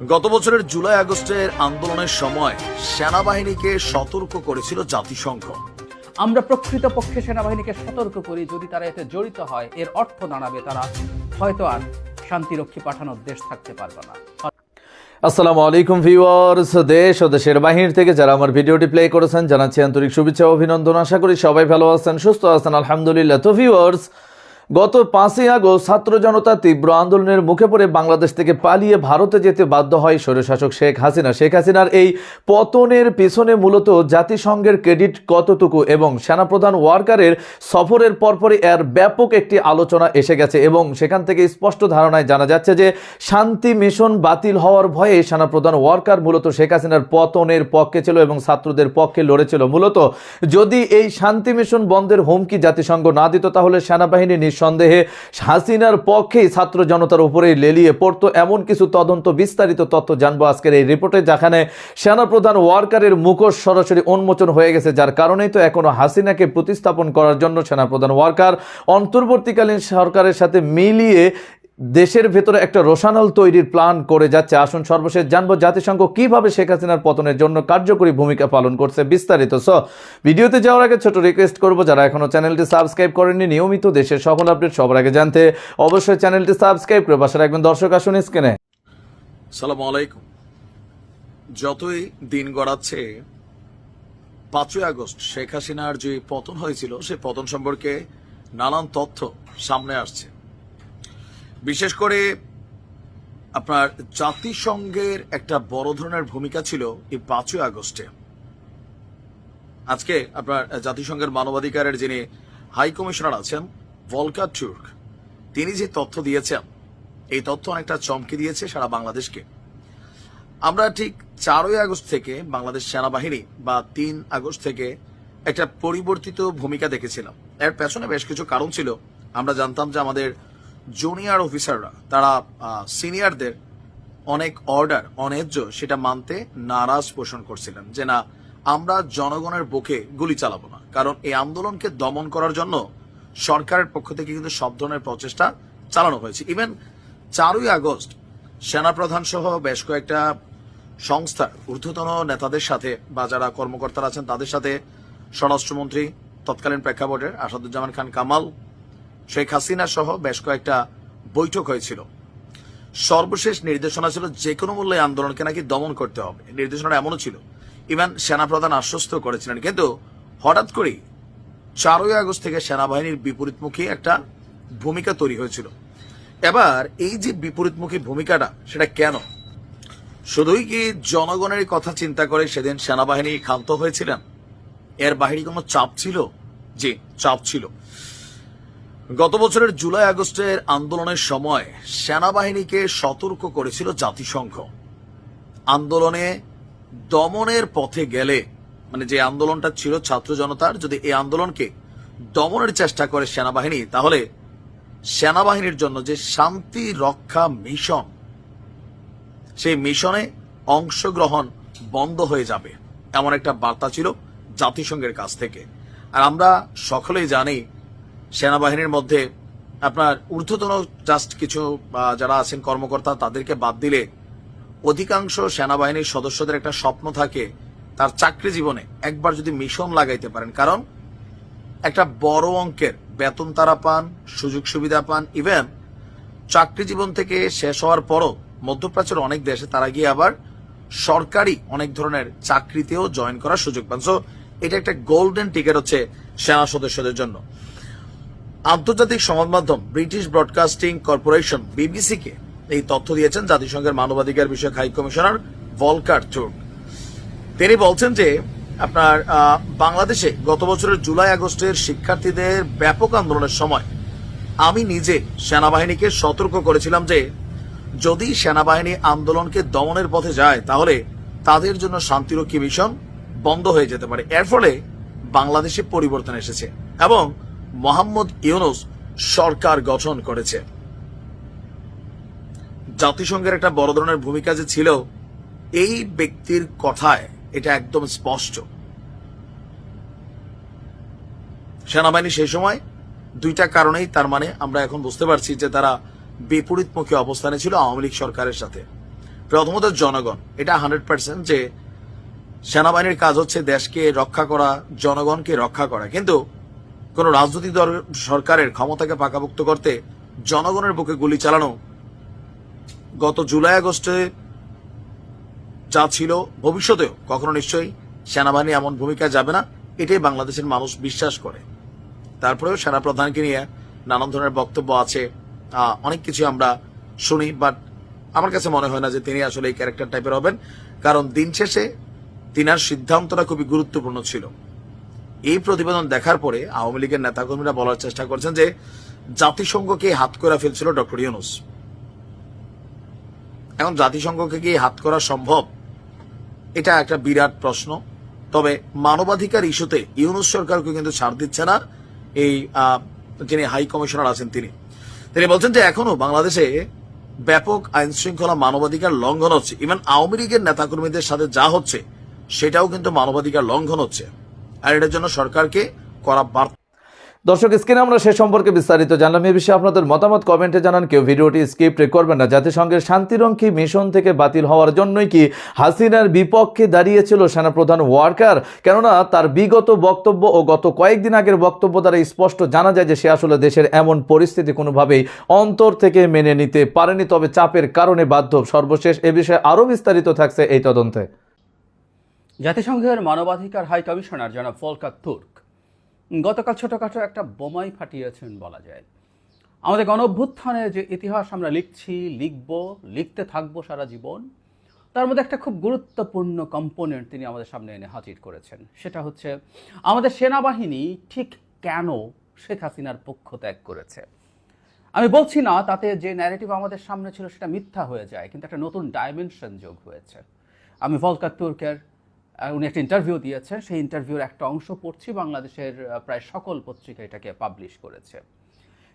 গত বছরের জুলাই আগস্টের আন্দোলনের সময় সেনাবাহিনীকে সতর্ক করেছিল জাতিসংঘ। আমরা প্রকৃতপক্ষে সেনাবাহিনীকে সতর্ক করি যদি তারা এতে জড়িত হয় এর অর্থ দাঁড়াবে তারা হয়তো আর শান্তিরক্ষী পাঠানোর দেশ থাকতে পারবে না। আসসালামু আলাইকুম ভিউয়ার্স দেশ ও দেশের বাহির থেকে যারা আমার ভিডিওটি প্লে করেছেন জানাচ্ছি আন্তরিক শুভেচ্ছা ও অভিনন্দন। আশা করি সবাই ভালো আছেন সুস্থ আছেন আলহামদুলিল্লাহ। তো ভিউয়ার্স গত পাঁচই আগস্ট ছাত্র জনতা তীব্র আন্দোলনের মুখে পড়ে বাংলাদেশ থেকে পালিয়ে ভারতে যেতে বাধ্য হয় স্বৈরশাসক শেখ হাসিনা। শেখ হাসিনার এই পতনের পেছনে মূলত জাতিসংঘের ক্রেডিট কতটুকু এবং সেনাপ্রধান ওয়ার্কারের সফরের পরপরই এর ব্যাপক একটি আলোচনা এসে গেছে এবং সেখান থেকে স্পষ্ট ধারণায় জানা যাচ্ছে যে শান্তি মিশন বাতিল হওয়ার ভয়ে সেনাপ্রধান ওয়ার্কার মূলত শেখ হাসিনার পতনের পক্ষে ছিল এবং ছাত্রদের পক্ষে লড়েছিল। মূলত যদি এই শান্তি মিশন বন্ধের হুমকি জাতিসংঘ না দিত, তাহলে সেনাবাহিনী নিঃসন্দেহে হাসিনার পক্ষেই ছাত্র জনতার উপরেই লেলিয়ে পড়তো এমন কিছু তদন্ত বিস্তারিত তথ্য জানব আজকের এই রিপোর্টে, যেখানে সেনাপ্রধান ওয়ার্কারের মুখোশ সরাসরি উন্মোচন হয়ে গেছে, যার কারণেই তো এখনও হাসিনাকে প্রতিস্থাপন করার জন্য সেনাপ্রধান ওয়ার্কার। অন্তর্বর্তীকালীন সরকারের সাথে মিলিয়ে দেশের ভেতরে একটা রোশানল তৈরির প্ল্যান করে যাচ্ছে। আসুন সর্বশেষ জানব জাতিসংঘ কীভাবে শেখ হাসিনার পতনের জন্য কার্যকরী ভূমিকা পালন করছে বিস্তারিত। স ভিডিওতে যাওয়ার আগে ছোট রিকোয়েস্ট করব, যারা এখনও চ্যানেলটি সাবস্ক্রাইব করেননি, নিয়মিত দেশের সকল আপডেট সবার আগে জানতে অবশ্যই চ্যানেলটি সাবস্ক্রাইব করে পাশে রাখবেন। দর্শক, আসুন স্ক্রিনে। সালাম আলাইকুম। যতই দিন গড়াচ্ছে, পাঁচই আগস্ট শেখ হাসিনার যে পতন হয়েছিল, সেই পতন সম্পর্কে নানান তথ্য সামনে আসছে। বিশেষ করে আপনার জাতিসংঘের একটা বড় ধরনের ভূমিকা ছিল এই পাঁচই আগস্টে। আজকে আপনার জাতিসংঘের মানবাধিকারের যিনি হাই কমিশনার আছেন ভলকা টুর্ক, তিনি যে তথ্য দিয়েছেন, এই তথ্য অনেকটা চমকে দিয়েছে সারা বাংলাদেশকে। আমরা ঠিক চারই আগস্ট থেকে বাংলাদেশ সেনাবাহিনী বা তিন আগস্ট থেকে একটা পরিবর্তিত ভূমিকা দেখেছিলাম। এর পেছনে বেশ কিছু কারণ ছিল। আমরা জানতাম যে আমাদের জুনিয়র অফিসাররা তারা সিনিয়রদের অনেক অর্ডার অন্যায্য সেটা মানতে নারাজ পোষণ করছিলেন যে না, আমরা জনগণের বুকে গুলি চালাবো না। কারণ এই আন্দোলনকে দমন করার জন্য সরকারের পক্ষ থেকে কিন্তু সব ধরনের প্রচেষ্টা চালানো হয়েছে। ইভেন চারই আগস্ট সেনাপ্রধান সহ বেশ কয়েকটা সংস্থার ঊর্ধ্বতন নেতাদের সাথে বা যারা কর্মকর্তারা আছেন তাদের সাথে স্বরাষ্ট্রমন্ত্রী তৎকালীন প্রেক্ষাপটের আসাদুজ্জামান খান কামাল শেখ হাসিনা সহ বেশ কয়েকটা বৈঠক হয়েছিল। সর্বশেষ নির্দেশনা ছিল যে কোনো মূল্যে আন্দোলনকে নাকি দমন করতে হবে। নির্দেশনা এমনও ছিল। ইভেন সেনাপ্রধান আশ্বস্ত করেছিলেন, কিন্তু হঠাৎ করেই চারই আগস্ট থেকে সেনাবাহিনীর বিপরীতমুখী একটা ভূমিকা তৈরি হয়েছিল। এবার এই যে বিপরীতমুখী ভূমিকাটা, সেটা কেন? শুধুই কি জনগণের কথা চিন্তা করে সেদিন সেনাবাহিনী ক্ষান্ত হয়েছিলেন? এর বাহিরে কোনো চাপ ছিল? জি, চাপ ছিল। গত বছরের জুলাই আগস্টের আন্দোলনের সময় সেনাবাহিনীকে সতর্ক করেছিল জাতিসংঘ। আন্দোলনে দমনের পথে গেলে মানে যে আন্দোলনটা ছিল ছাত্র জনতার, যদি এই আন্দোলনকে দমনের চেষ্টা করে সেনাবাহিনী, তাহলে সেনাবাহিনীর জন্য যে শান্তি রক্ষা মিশন, সেই মিশনে অংশগ্রহণ বন্ধ হয়ে যাবে, এমন একটা বার্তা ছিল জাতিসংঘের কাছ থেকে। আর আমরা সকলেই জানি সেনাবাহিনীর মধ্যে আপনার ঊর্ধ্বতন জাস্ট কিছু যারা আছেন কর্মকর্তা, তাদেরকে বাদ দিলে অধিকাংশ সেনাবাহিনীর সদস্যদের একটা স্বপ্ন থাকে তার চাকরি জীবনে একবার যদি মিশন লাগাইতে পারেন। কারণ একটা বড় অঙ্কের বেতন তারা পান, সুযোগ সুবিধা পান ইভেন চাকরি জীবন থেকে শেষ হওয়ার পরও মধ্যপ্রাচ্যের অনেক দেশে তারা গিয়ে আবার সরকারি অনেক ধরনের চাকরিতেও জয়েন করার সুযোগ পান। সো এটা একটা গোল্ডেন টিকেট হচ্ছে সেনা সদস্যদের জন্য। আন্তর্জাতিক সংবাদ মাধ্যম ব্রিটিশ ব্রডকাস্টিং কর্পোরেশন বিবিসি কে এই তথ্য দিয়েছেন জাতিসংঘের মানবাধিকার বিষয়ক হাই কমিশনার ভলকার তুর্ক তিনি বলছেন যে, আপনার বাংলাদেশে গত বছরের জুলাই আগস্টের শিক্ষার্থীদের ব্যাপক আন্দোলনের সময় আমি নিজে সেনাবাহিনীকে সতর্ক করেছিলাম যে, যদি সেনাবাহিনী আন্দোলনকে দমনের পথে যায়, তাহলে তাদের জন্য শান্তিরক্ষী মিশন বন্ধ হয়ে যেতে পারে। এর ফলে বাংলাদেশে পরিবর্তন এসেছে এবং মোহাম্মদ ইউনুস সরকার গঠন করেছে। জাতিসংঘের একটা বড় ধরনের ভূমিকা যে ছিল, এই ব্যক্তির কথায় এটা একদম স্পষ্ট। সেনাবাহিনী সেই সময় দুইটা কারণেই, তার মানে আমরা এখন বুঝতে পারছি যে তারা বিপরীতমুখী অবস্থানে ছিল আওয়ামী লীগ সরকারের সাথে। প্রথমত জনগণ, এটা হান্ড্রেড পার্সেন্ট যে সেনাবাহিনীর কাজ হচ্ছে দেশকে রক্ষা করা, জনগণকে রক্ষা করা। কিন্তু কোন রাজনৈতিক দল সরকারের ক্ষমতাকে পাকাভুক্ত করতে জনগণের বুকে গুলি চালানো। গত জুলাই আগস্টে যা ছিল, ভবিষ্যতেও কখনো নিশ্চয়ই সেনাবাহিনী এমন ভূমিকা যাবে না, এটাই বাংলাদেশের মানুষ বিশ্বাস করে। তারপরেও সেনাপ্রধানকে নিয়ে নানান ধরনের বক্তব্য আছে অনেক কিছু আমরা শুনি বাট আমার কাছে মনে হয় না যে তিনি আসলে এই ক্যারেক্টার টাইপের হবেন, কারণ দিন শেষে তিনার সিদ্ধান্তটা খুবই গুরুত্বপূর্ণ ছিল। এই প্রতিবেদন দেখার পরে আওয়ামী লীগের নেতাকর্মীরা বলার চেষ্টা করছেন যে জাতিসংঘকে হাত করে ফেলছিল ডক্টর ইউনুস। এখন জাতিসংঘকে কি হাত করা সম্ভব? এটা একটা বিরাট প্রশ্ন। তবে মানবাধিকার ইস্যুতে ইউনুস সরকারকে কিন্তু ছাড় দিচ্ছে না এই যিনি হাই কমিশনার আছেন তিনি। তিনি বলছেন যে এখনও বাংলাদেশে ব্যাপক আইন শৃঙ্খলা মানবাধিকার লঙ্ঘন হচ্ছে। ইভেন আওয়ামী লীগের নেতাকর্মীদের সাথে যা হচ্ছে, সেটাও কিন্তু মানবাধিকার লঙ্ঘন হচ্ছে। আর এটার জন্য সরকারকে করা বার্তা। দর্শক, স্ক্রিনে আমরা সে সম্পর্কে বিস্তারিত জানলাম। এ বিষয়ে আপনাদের মতামত কমেন্টে জানান। কেউ ভিডিওটি স্কিপ করবেন না। জাতিসংঘের শান্তিরক্ষী মিশন থেকে বাতিল হওয়ার জন্যই কি হাসিনার বিপক্ষে দাঁড়িয়েছিল সেনাপ্রধান ওয়ার্কার? কেননা, তার বিগত বক্তব্য ও গত কয়েকদিন আগের বক্তব্য দ্বারা স্পষ্ট জানা যায় যে সে আসলে দেশের এমন পরিস্থিতি কোনোভাবেই অন্তর থেকে মেনে নিতে পারেনি, তবে চাপের কারণে বাধ্য। সর্বশেষ এ বিষয়ে আরও বিস্তারিত থাকছে এই তদন্তে। জাতিসংঘের মানবাধিকার হাই কমিশনার জনাব ফলকার তুর্ক গতকাল ছোটখাটো একটা বোমাই ফাটিয়েছেন বলা যায়। আমাদের গণ অভ্যুত্থানের যে ইতিহাস আমরা লিখছি, লিখব, লিখতে থাকব সারা জীবন, তার মধ্যে একটা খুব গুরুত্বপূর্ণ কম্পোনেন্ট তিনি আমাদের সামনে এনে হাজির করেছেন। সেটা হচ্ছে, আমাদের সেনাবাহিনী ঠিক কেন শেখ হাসিনার পক্ষ ত্যাগ করেছে? আমি বলছি না তাতে যে ন্যারেটিভ আমাদের সামনে ছিল সেটা মিথ্যা হয়ে যায়, কিন্তু একটা নতুন ডাইমেনশন যোগ হয়েছে। আমি ভলকার তুর্কের উনি একটা ইন্টারভিউ দিয়েছেন সেই ইন্টারভিউর একটা অংশ পড়ছি। বাংলাদেশের প্রায় সকল পত্রিকা এটাকে পাবলিশ করেছে।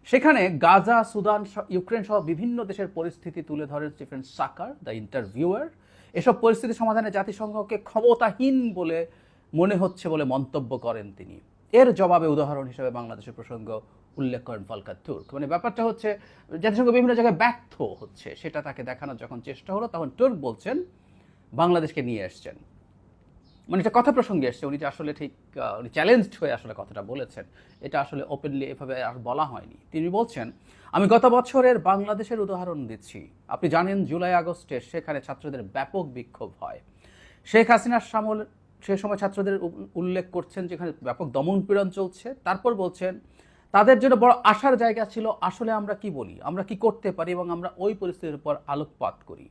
সেখানে গাজা, সুদান ইউক্রেন সহ বিভিন্ন দেশের পরিস্থিতি তুলে ধরেন স্টিফেন সাকার, দ্য ইন্টারভিউয়ার। এসব পরিস্থিতি সমাধানে জাতিসংঘকে ক্ষমতাহীন বলে মনে হচ্ছে বলে মন্তব্য করেন তিনি। এর জবাবে উদাহরণ হিসেবে বাংলাদেশের প্রসঙ্গ উল্লেখ করেন ফলকার তুর্ক। মানে ব্যাপারটা হচ্ছে, জাতিসংঘ বিভিন্ন জায়গায় ব্যর্থ হচ্ছে। সেটা তাকে দেখানোর যখন চেষ্টা হলো, তখন তুর্ক বলছেন, বাংলাদেশকে নিয়ে এসছেন। মানে এটা কথা প্রসঙ্গে এসছে, উনি যে আসলে ঠিক উনি চ্যালেঞ্জড হয়ে আসলে কথাটা বলেছেন, এটা আসলে ওপেনলি এভাবে আর বলা হয়নি। তিনি বলছেন, আমি গত বছরের বাংলাদেশের উদাহরণ দিচ্ছি। আপনি জানেন জুলাই আগস্টে সেখানে ছাত্রদের ব্যাপক বিক্ষোভ হয়। শেখ হাসিনার সামল, সে সময় ছাত্রদের উল্লেখ করছেন যেখানে ব্যাপক দমন পীড়ন চলছে। তারপর বলছেন, তাদের জন্য বড় আশার জায়গা ছিল, আসলে আমরা কি বলি? আমরা কি করতে পারি এবং আমরা ওই পরিস্থিতির উপর আলোকপাত করি?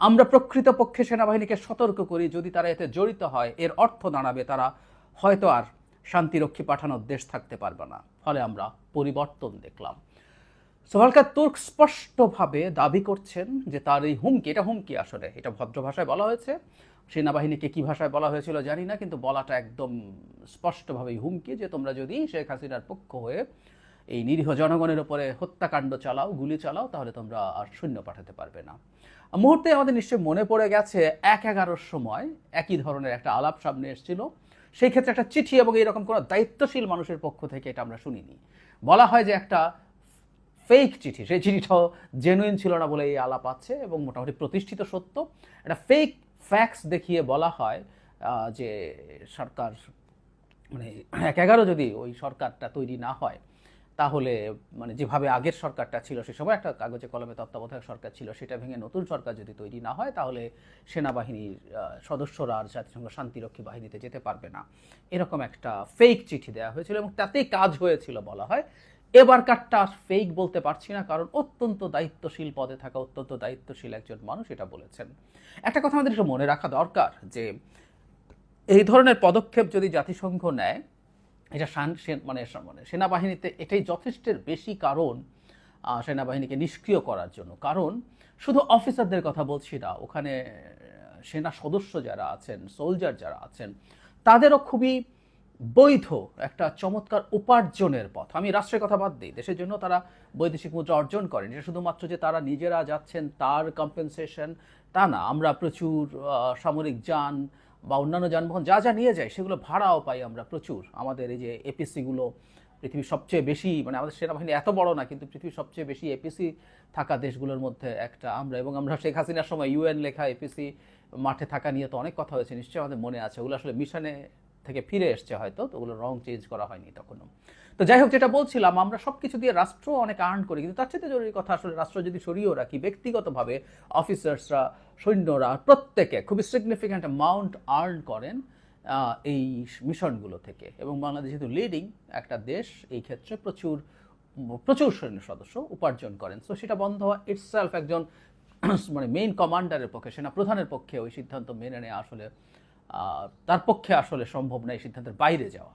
আমরা প্রকৃতপক্ষে সেনাবাহিনীকে সতর্ক করি, যদি তারা এতে জড়িত হয়, এর অর্থ দাঁড়াবে, তারা হয়তো আর শান্তিরক্ষী পাঠানোর দেশ থাকতে পারবে না। ফলে আমরা পরিবর্তন দেখলাম। সোহালকার তুর্ক স্পষ্টভাবে দাবি করছেন যে তার এই হুমকি, এটা হুমকি আসলে, এটা ভদ্র ভাষায় বলা হয়েছে। সেনাবাহিনীকে কি ভাষায় বলা হয়েছিল জানি না, কিন্তু বলাটা একদম স্পষ্টভাবেই হুমকি যে তোমরা যদি শেখ হাসিনার পক্ষ হয়ে এই নিরীহ জনগণের উপরে হত্যাকাণ্ড চালাও, গুলি চালাও, তাহলে তোমরা আর শূন্য পাঠাতে পারবে না। মুহূর্তে আমাদের নিশ্চয়ই মনে পড়ে গেছে, এক এগারোর সময় একই ধরনের একটা আলাপ সামনে এসেছিল। সেই ক্ষেত্রে একটা চিঠি এবং এরকম কোনো দায়িত্বশীল মানুষের পক্ষ থেকে এটা আমরা শুনিনি। বলা হয় যে একটা ফেক চিঠি, সেই চিঠিটাও জেনুইন ছিল না বলে এই আলাপ আছে এবং মোটামুটি প্রতিষ্ঠিত সত্য। একটা ফেক ফ্যাক্স দেখিয়ে বলা হয় যে সরকার মানে এক এগারো যদি ওই সরকারটা তৈরি না হয় তাহলে মানে যেভাবে আগের সরকারটা ছিল, সে সময় একটা কাগজে কলমে তত্ত্বাবধায়ক সরকার ছিল, সেটা ভেঙে নতুন সরকার যদি তৈরি না হয়, তাহলে সেনাবাহিনীর সদস্যরা আর জাতিসংঘ শান্তিরক্ষী বাহিনীতে যেতে পারবে না। এরকম একটা ফেক চিঠি দেওয়া হয়েছিল এবং তাতেই কাজ হয়েছিল বলা হয়। এবারকারটা ফেক বলতে পারছি না, কারণ অত্যন্ত দায়িত্বশীল পদে থাকা অত্যন্ত দায়িত্বশীল একজন মানুষ এটা বলেছেন। একটা কথা আমাদের মনে রাখা দরকার যে, এই ধরনের পদক্ষেপ যদি জাতিসংঘ নেয় এটা মানে মানে সেনাবাহিনীতে এটাই যথেষ্টের বেশি কারণ সেনাবাহিনীকে নিষ্ক্রিয় করার জন্য। কারণ, শুধু অফিসারদের কথা বলছি না, ওখানে সেনা সদস্য যারা আছেন সোলজার যারা আছেন, তাদেরও খুবই বৈধ একটা চমৎকার উপার্জনের পথ। আমি রাষ্ট্রের কথা বাদ দিই, দেশের জন্য তারা বৈদেশিক মুদ্রা অর্জন করেন। এটা শুধুমাত্র যে তারা নিজেরা যাচ্ছেন তার কম্পেনসেশন তা না। আমরা প্রচুর সামরিক যান বা অন্যান্য যানবাহন যা যা নিয়ে যায়, সেগুলো ভাড়াও পাই আমরা প্রচুর। আমাদের এই যে এপিসিগুলো পৃথিবীর সবচেয়ে বেশি মানে আমাদের সেনাবাহিনী এত বড় না, কিন্তু পৃথিবীর সবচেয়ে বেশি এপিসি থাকা দেশগুলোর মধ্যে একটা আমরা। এবং আমরা শেখ হাসিনার সময় ইউএন লেখা এপিসি মাঠে থাকা নিয়ে তো অনেক কথা হয়েছে, নিশ্চয়ই আমাদের মনে আছে। ওগুলো আসলে মিশনে থেকে ফিরে এসছে হয়তো, তো ওগুলো রং চেঞ্জ করা হয়নি তখনও। তো যাই হোক, যেটা বলছিলাম, আমরা সব কিছু দিয়ে রাষ্ট্র অনেক আর্ন করি, কিন্তু তার চেয়ে জরুরি কথা আসলে রাষ্ট্র যদি সরিয়েও রাখি, ব্যক্তিগতভাবে অফিসার্সরা সৈন্যরা, প্রত্যেকে খুবই সিগনিফিক্যান্ট অ্যামাউন্ট আর্ন করেন এই মিশনগুলো থেকে। এবং বাংলাদেশ যেহেতু লিডিং একটা দেশ, এই ক্ষেত্রে প্রচুর প্রচুর সৈন্য সদস্য উপার্জন করেন। তো সেটা বন্ধ হওয়া ইটসেলফ একজন মানে মেইন কমান্ডারের পক্ষে, সেনা প্রধানের পক্ষে ওই সিদ্ধান্ত মেনে নেওয়া আসলে তার পক্ষে আসলে সম্ভব না এই সিদ্ধান্তের বাইরে যাওয়া।